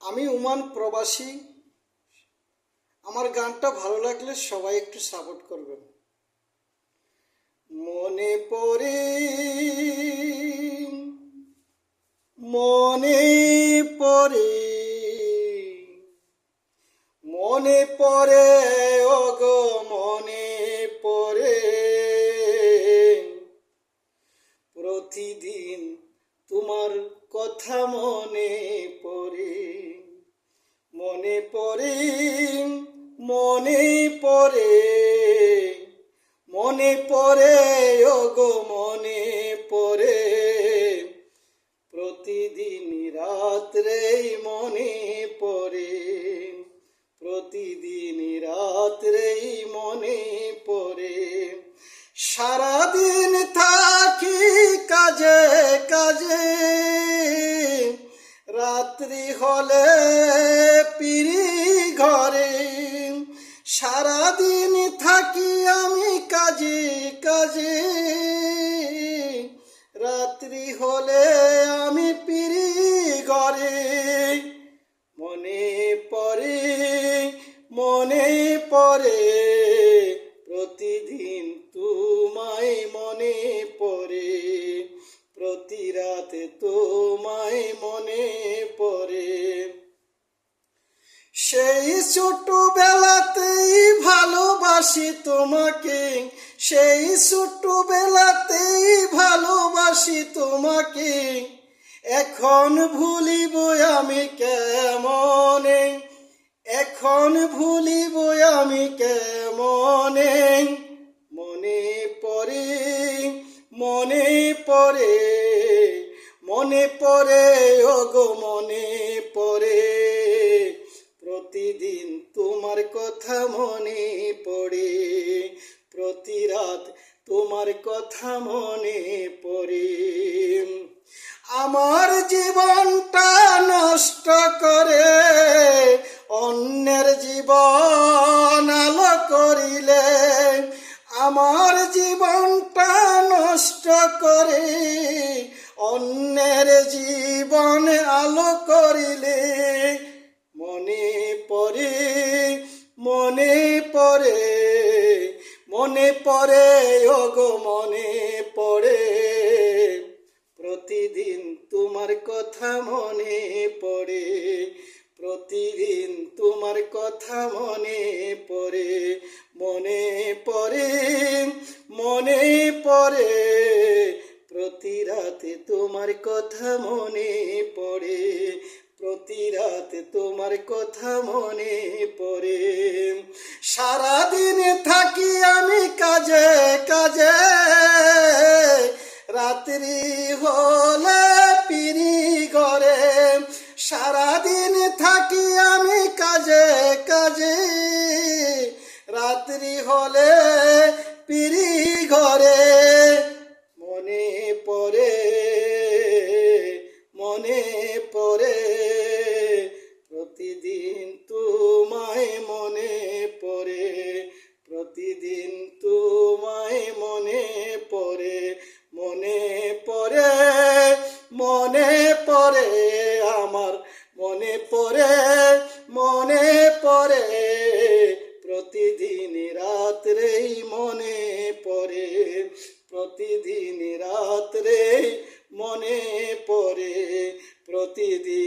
আমি উমান প্রবাসী। আমার গানটা ভালো লাগলে সবাই একটু সাপোর্ট করবেন। মনে পড়ে মনে পড়ে, মনে পড়ে মনে পড়ে, ওগো, মনে পড়ে। প্রতিদিন রাত্রেই মনে পড়ে, প্রতিদিন রাত্রেই মনে পড়ে। সারাদিন থাকি কাজে কাজে, রাত্রি হলে পিড়ি ঘরে সারাদিন থাকি আমি কাজে সেই ছোটবেলাতেই ভালোবাসি তোমাকে, সেই ছোটবেলাতেই ভালোবাসি তোমাকে। এখন ভুলিব আমি কেমনে, এখন ভুলিব আমি কেমনে? মনে পড়ে মনে পড়ে মনে পড়ে, ওগো মনে। কথা মনে পড়ে। আমার জীবনটা নষ্ট করে অন্যের জীবন আলো করিলে, আমার জীবনটা নষ্ট করে অন্যের জীবন আলো করিলে। মনে পড়ে মনে পড়ে মনে পড়ে কথা মনে পড়ে, প্রতিদিন তোমার কথা মনে পড়ে মনে পড়ে মনে পড়ে প্রতি রাতে তোমার কথা মনে পড়ে প্রতি রাতে তোমার কথা মনে পড়ে। সারাদিন থাকি আমি কাজে হলে পিড়ি ঘরে। মনে পড়ে মনে পড়ে, প্রতিদিন তোমায় মনে পড়ে, প্রতিদিন তোমায় মনে পড়ে মনে পড়ে মনে পড়ে আমার, মনে পড়ে। প্রতিদিন রাত্রেই মনে পড়ে প্রতিদিন রাত্রে মনে পড়ে প্রতিদিন